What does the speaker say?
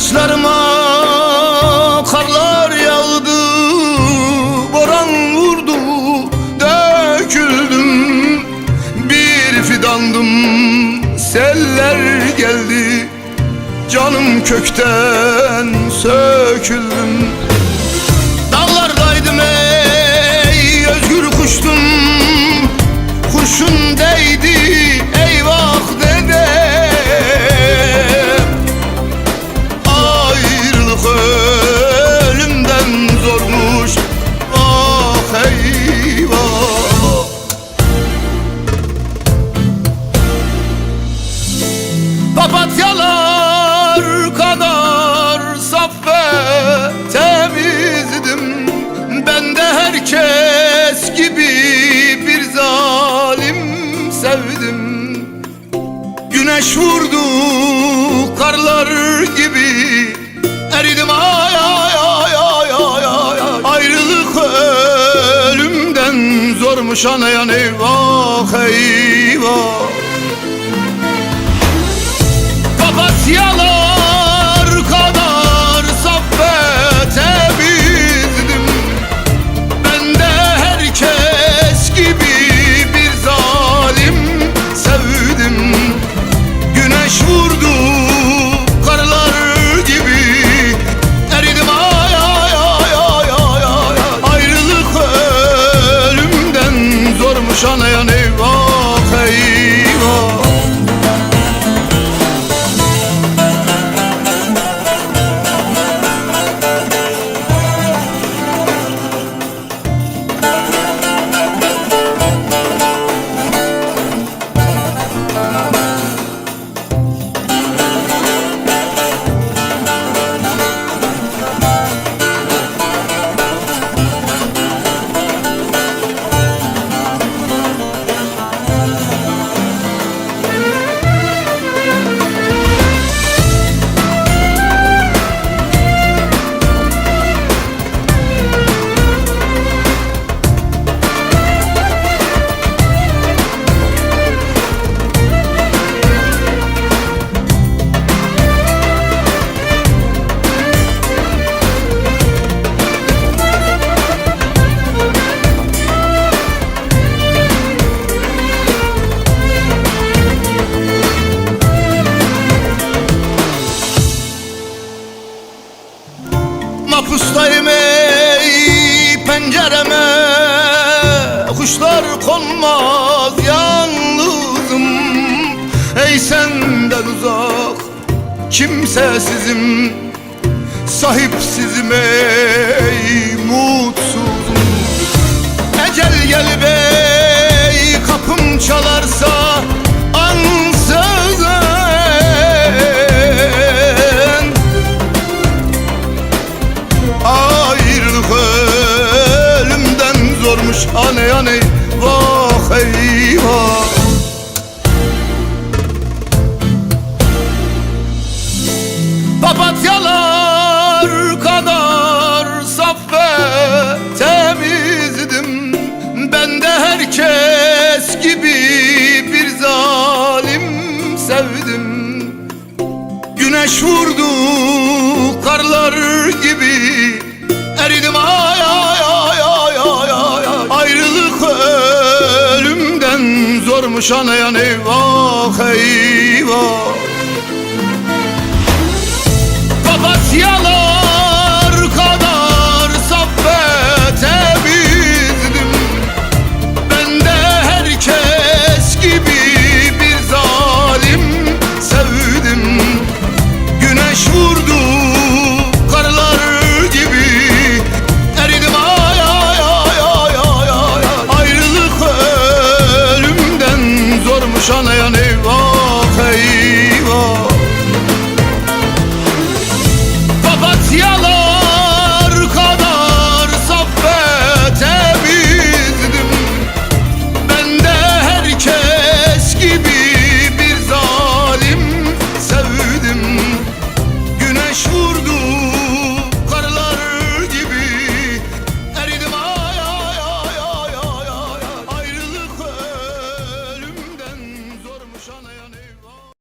Saçlarıma karlar yağdı Boran vurdu döküldüm. Bir fidandım seller geldi Canım kökten söküldüm herkes gibi bir zalim sevdim Güneş vurdu karlar gibi Eridim ay ay ay ay ay ay ay. Ayrılık ölümden zormuş anayan eyvah eyvah Ey senden uzak kimsesizim Sahipsizim ey mutsuzum. Ecel gelip ey kapım çalarsa Ansızın Ayrılık ölümden zormuş Ane ane vah eyvah gibi eridim. Ay ay ay ay ay ay Ayrılık ölümden zormuş anayan eyvah eyvah. Papatyalar